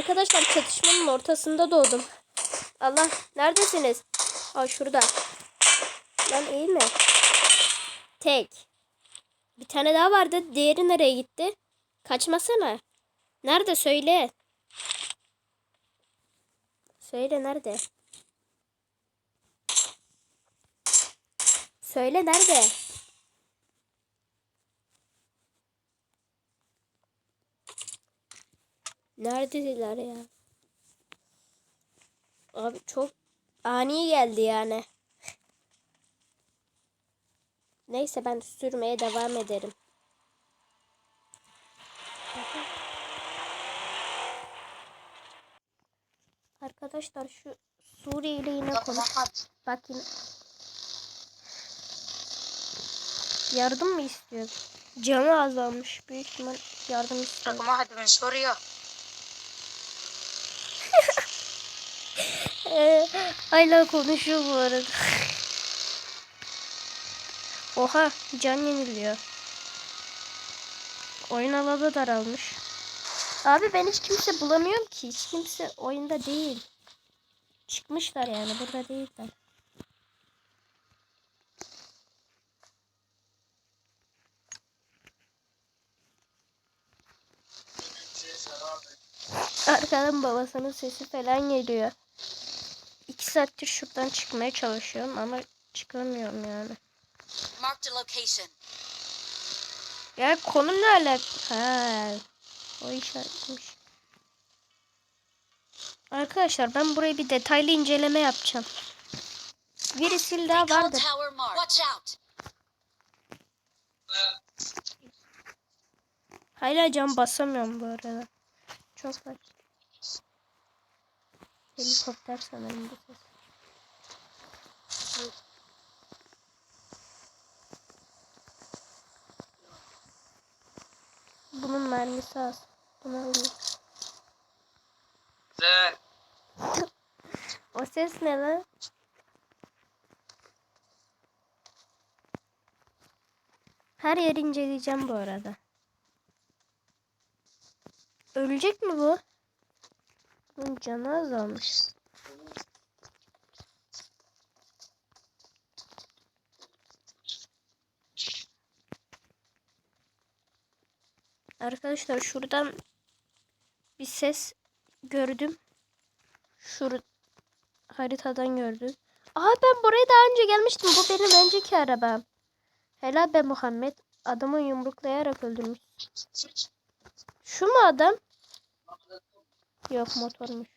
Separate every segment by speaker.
Speaker 1: Arkadaşlar çatışmanın ortasında doğdum. Allah neredesiniz? Aa şurada. Lan iyi mi? Tek. Bir tane daha vardı. Diğeri nereye gitti? Kaçmasana. Nerede söyle. Söyle nerede? Söyle nerede? Neredeler ya? Abi çok ani geldi yani. Neyse ben sürmeye devam ederim. Arkadaşlar şu Suriye ile yine konuş. Bakın. Yardım mı istiyor? Canı azalmış. Büyük ihtimal yardım istiyor.
Speaker 2: Takıma hadi ben soruyor.
Speaker 1: Ee, hala konuşuyor bu arada. Oha can yeniliyor. Oyun alanı daralmış. Abi ben hiç kimse bulamıyorum ki. Hiç kimse oyunda değil. Çıkmışlar yani burada değiller. Arkadan babasının sesi falan geliyor. İki saattir şuradan çıkmaya çalışıyorum ama çıkamıyorum yani.
Speaker 2: Marked a location.
Speaker 1: Ya konu ne alaka? Ha, o işaretmiş. Arkadaşlar ben burayı bir detaylı inceleme yapacağım. Birisi daha
Speaker 2: out.
Speaker 1: Hala cam basamıyorum bu arada. Çok saçma. Helikopter sanırım bu ses. Bunun mermisi az. Bunu alayım. O ses ne lan? Her yeri inceleyeceğim bu arada. Ölecek mi bu? Bunun canı azalmış. Arkadaşlar şuradan bir ses gördüm. Şur haritadan gördüm. Aha ben buraya daha önce gelmiştim. Bu benim önceki arabam. Helal be Muhammed. Adamı yumruklayarak öldürmüş. Şu mu adam? Yok motormuş.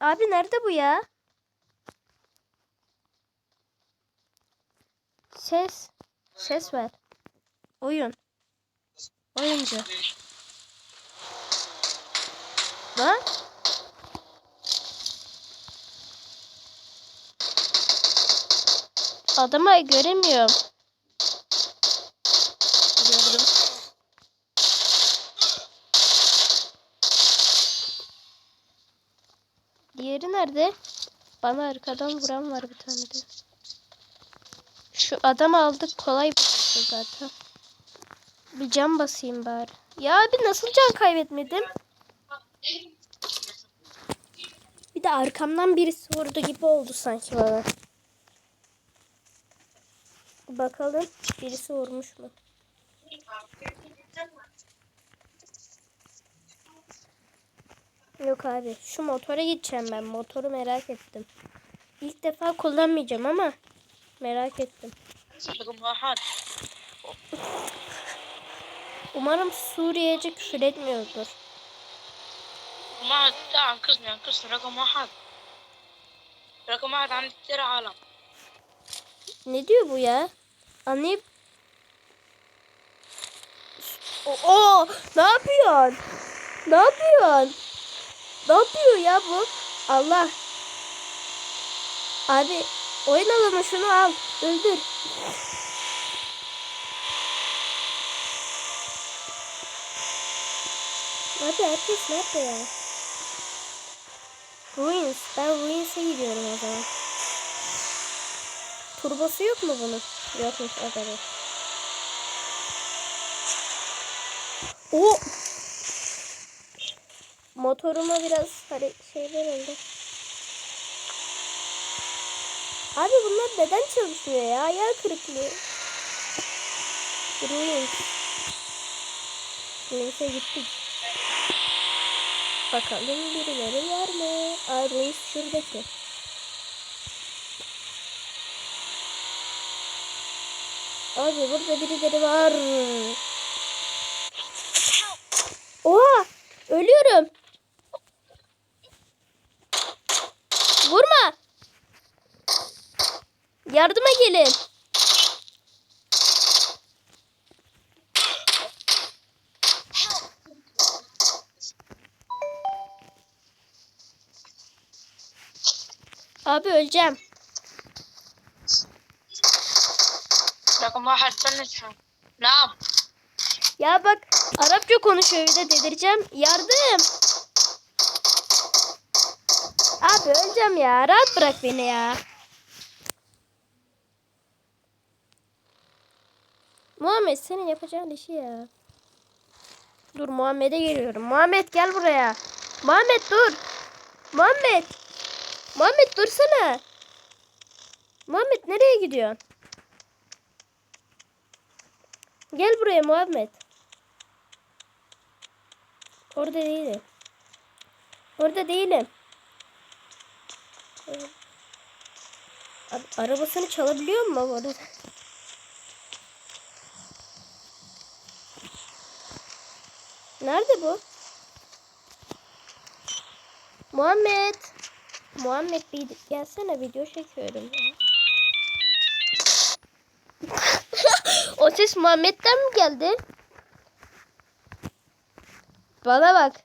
Speaker 1: Abi nerede bu ya? Ses. Ses ver. Oyun. Oyuncu. Lan. Adamı göremiyorum. Gördüm. Diğeri nerede? Bana arkadan vuran var bir tane de. Şu adamı aldık kolay bir şey zaten. Bir can basayım bari. Ya abi nasıl can kaybetmedim? Bir de arkamdan birisi vurdu gibi oldu sanki bana. Bakalım birisi vurmuş mu? Yok abi şu motora gideceğim ben. Motoru merak ettim. İlk defa kullanmayacağım ama merak ettim.
Speaker 2: رقم واحد
Speaker 1: Umarım Suriyece küfür etmiyordur.
Speaker 2: ما لا انقذني انقذني رقم واحد رقم واحد عندي كتير عالم
Speaker 1: Ne diyor bu ya? Anlayıp... Oo, ne yapıyorsun? Ne yapıyorsun? Ne yapıyor ya bu? Allah. Abi oyun alanı şunu al. Öldür. Abi herkes nerede ya? Ruins. Ben Ruins'e gidiyorum o zaman. Turbosu yok mu bunun? Yokmuş o kadar. O motoruma biraz hani şeyler oldu. Abi bunlar neden çalışmıyor ya? Ayağı kırıklığı. Ruins. Ruins'e gittik. Bakalım birileri var mı? Aa Ruins şuradaki. Abi burada birileri var. Oha! Ölüyorum. Yardıma gelin. Abi öleceğim.
Speaker 2: رقم واحد فنشهم نعم
Speaker 1: Ya bak Arapça konuşuyor bir de delireceğim. Yardım. Abi öleceğim ya. Rahat bırak beni ya. Muhammed senin yapacağın işi ya. Dur Muhammed'e geliyorum. Muhammed gel buraya. Muhammed dur. Muhammed. Muhammed dursana. Muhammed nereye gidiyorsun? Gel buraya Muhammed. Orada değilim. Orada değilim. Arabasını çalabiliyor mu bu arada? Nerede bu? Muhammed. Muhammed bir gelsene video çekiyorum o ses Muhammed'den mi geldi? Bana bak.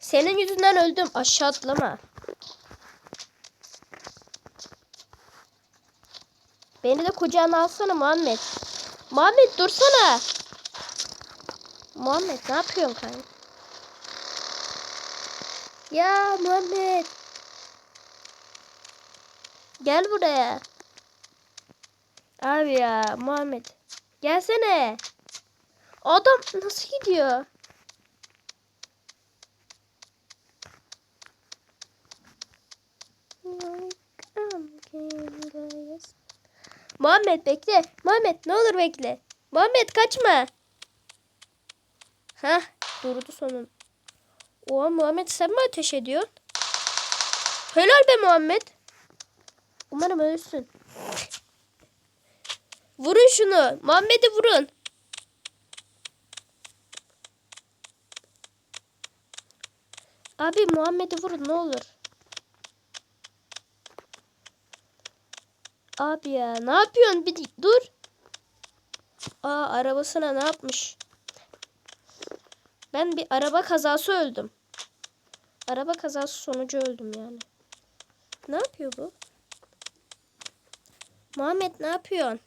Speaker 1: Senin yüzünden öldüm. Aşağı atlama. Beni de kucağına alsana Muhammed. Muhammed dursana. Muhammed ne yapıyorsun kanka? Ya Muhammed. Gel buraya. Abi ya Muhammed. Gelsene. Adam nasıl gidiyor? Muhammed bekle. Muhammed ne olur bekle. Muhammed kaçma. Hah durdu sonun. Oha Muhammed sen mi ateş ediyorsun? Helal be Muhammed. Umarım ölürsün. Vurun şunu. Muhammed'i vurun. Abi Muhammed'i vurun ne olur. Abi ya ne yapıyorsun? Bir dur. Aa arabasına ne yapmış? Ben bir araba kazası öldüm. Araba kazası sonucu öldüm yani. Ne yapıyor bu? Muhammed ne yapıyorsun?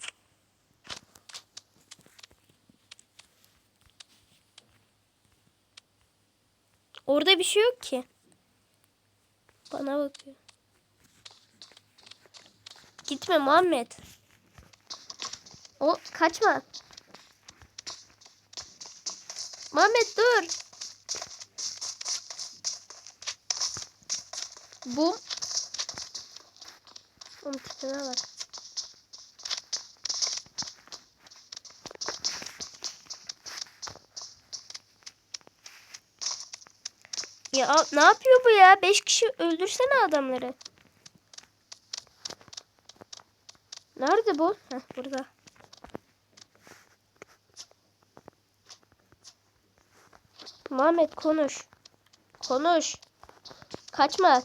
Speaker 1: Orada bir şey yok ki. Bana bakıyor. Gitme Muhammed. O kaçma. Muhammed dur. Bu. Onun tipine bak. Ya ne yapıyor bu ya? Beş kişi öldürsene adamları. Nerede bu? Heh, burada. Muhammed konuş. Konuş. Kaçma.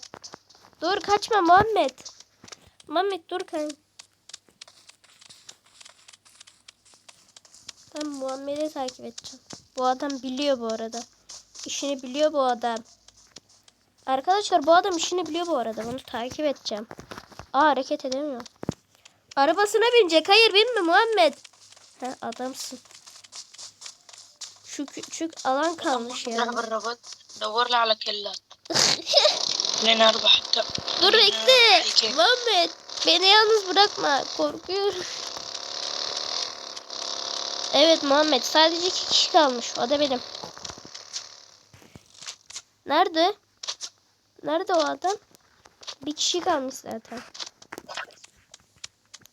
Speaker 1: Dur kaçma Muhammed. Muhammed dur kanka. Ben Muhammed'i takip edeceğim. Bu adam biliyor bu arada. İşini biliyor bu adam. Arkadaşlar bu adam işini biliyor bu arada. Bunu takip edeceğim. Aa hareket edemiyor. Arabasına binecek. Hayır binme Muhammed. Ha adamsın. Şu küçük alan kalmış ya.
Speaker 2: روح بالربط دور لي على كلات لين اربح حتى
Speaker 1: Dur bekle. Muhammed. Beni yalnız bırakma. Korkuyorum. Evet Muhammed. Sadece iki kişi kalmış. O da benim. Nerede? Nerede o adam? Bir kişi kalmış zaten.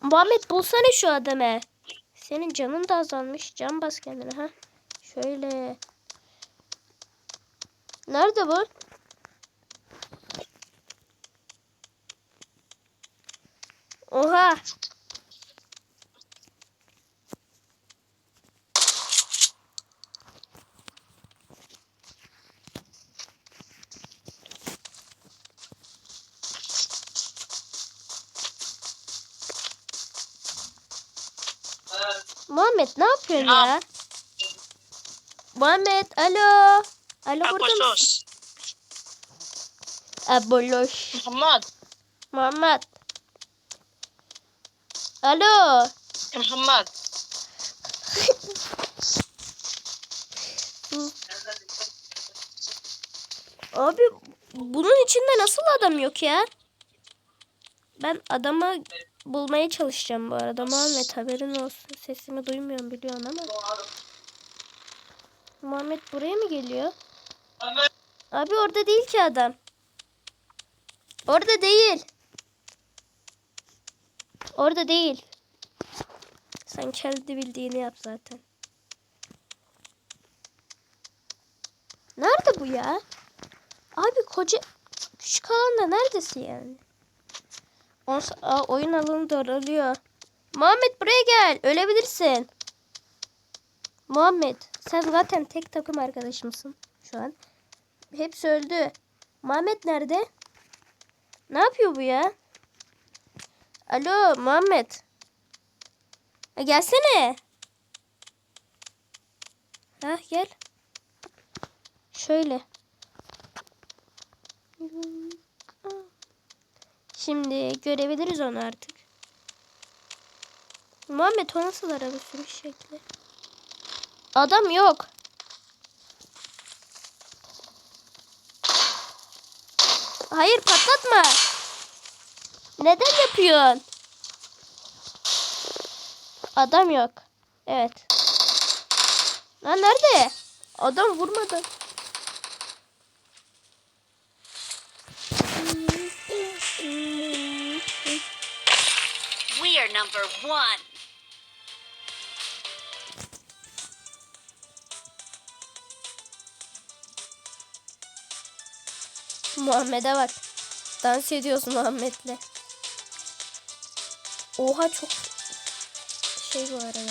Speaker 1: Muhammed bulsana şu adamı. Senin canın da azalmış. Can bas kendine ha. Şöyle. Nerede bu? Oha. Muhammed ne yapıyorsun ya? Muhammed alo. Alo burada mısın? Aboloş.
Speaker 2: Muhammad.
Speaker 1: Muhammed. Alo.
Speaker 2: Ya Muhammad.
Speaker 1: Abi bunun içinde nasıl adam yok ya? Ben adamı bulmaya çalışacağım bu arada. Muhammed haberin olsun. Sesimi duymuyorum biliyorsun ama. Muhammed buraya mı geliyor? Abi orada değil ki adam. Orada değil. Orada değil. Sen kendi bildiğini yap zaten. Nerede bu ya? Abi koca küçük alanda neredesin yani? Ons Aa, oyun alanı daralıyor. Muhammed buraya gel. Ölebilirsin. Muhammed sen zaten tek takım arkadaşımsın şu an. Hepsi öldü. Muhammed nerede? Ne yapıyor bu ya? Alo Muhammed. Ha, gelsene. Ha gel. Şöyle. Şimdi görebiliriz onu artık. Muhammed o nasıl araba sürüş şekli? Adam yok. Hayır patlatma. Neden yapıyorsun? Adam yok. Evet. Lan nerede? Adam vurmadı.
Speaker 3: We are number one.
Speaker 1: Muhammed'e bak. Dans ediyorsun Muhammed'le. Oha çok şey bu arada.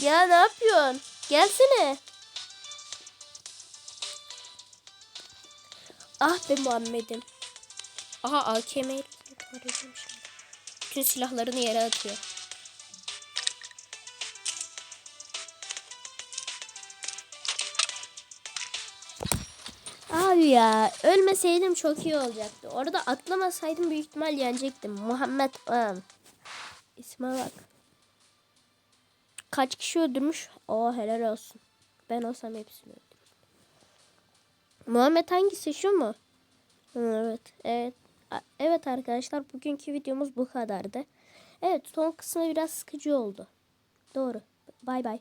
Speaker 1: Ya ne yapıyorsun? Gelsene. Ah be Muhammed'im. Aha AKM ile tarayacağım şimdi. Bütün silahlarını yere atıyor. Abi ya ölmeseydim çok iyi olacaktı. Orada atlamasaydım büyük ihtimal yenecektim. Muhammed Am. İsme bak. Kaç kişi öldürmüş? Oo helal olsun. Ben olsam hepsini öldürürüm. Muhammed hangisi şu mu? Evet, evet. Evet arkadaşlar bugünkü videomuz bu kadardı. Evet son kısmı biraz sıkıcı oldu. Doğru. Bay bay.